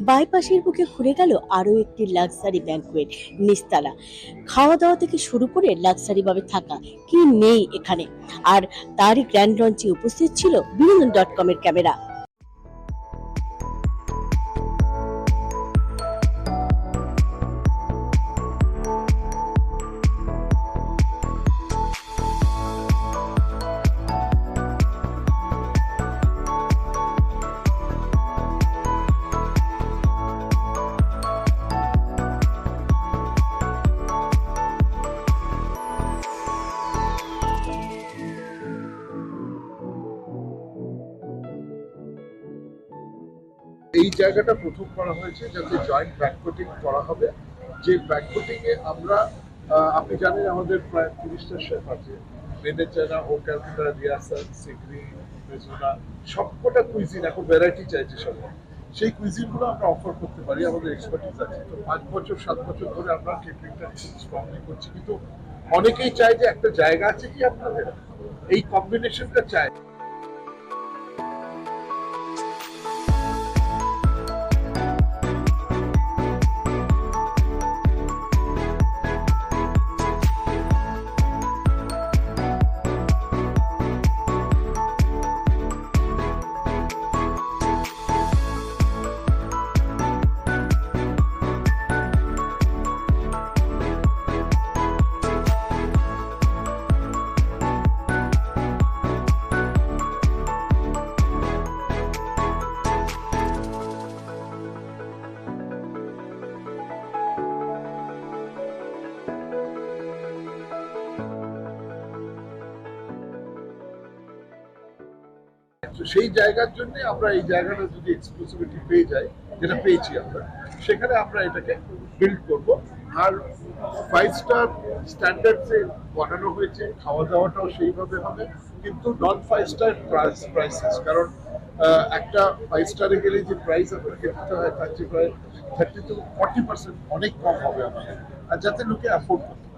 বাইপাসের বুকে ঘুরে গেল আরও একটি লাক্সারি ব্যাঙ্কুয়েট নিস্তালা। খাওয়া দাওয়া থেকে শুরু করে লাক্সারিভাবে থাকা কি নেই এখানে? আর তারই গ্র্যান্ড লঞ্চে উপস্থিত ছিল বিনোদন ডট কমের ক্যামেরা। এই জায়গাটা প্রথম করা হয়েছে যাতে জয়েন্ট ব্যাককটিং করা হবে। যে ব্যাককটিং এ আমরা আপনি জানেন আমাদের প্রায় তিরিশটা শেফ আছে। ভেনেচানা ও ক্যালকাটা রিয়াসান সিগরি মেজুনা সবকটা কুইজিন এখন ভ্যারাইটি চাইছে সবাই। সেই কুইজিনগুলো আমরা অফার করতে পারি, আমাদের এক্সপার্টিস আছে। তো পাঁচ বছর, সাত বছর ধরে আমরা কেটারিংটা স্ট্রংলি করছি। কিন্তু অনেকেই চায় যে একটা জায়গা আছে কি আপনাদের? এই কম্বিনেশনটা চায়। সেই জায়গার জন্য আমরা এই জায়গাটা যদি এক্সক্লুসিভিটি পেয়ে যাই, যেটা পেয়েছি আমরা, সেখানে আমরা এটাকে বিল্ড করব। আর ফাইভ স্টার স্ট্যান্ডার্ডসে বানানো হয়েছে, খাওয়া দাওয়াটাও সেইভাবে হবে, কিন্তু non five star price prices কারণ একটা ফাইভ স্টারে গেলে যে প্রাইস আপনাকে দিতে হয়, তার চেয়ে প্রায় থার্টি টু ফর্টি পার্সেন্ট অনেক কম হবে আমাদের, আর যাতে লোকে অ্যাফোর্ড করতে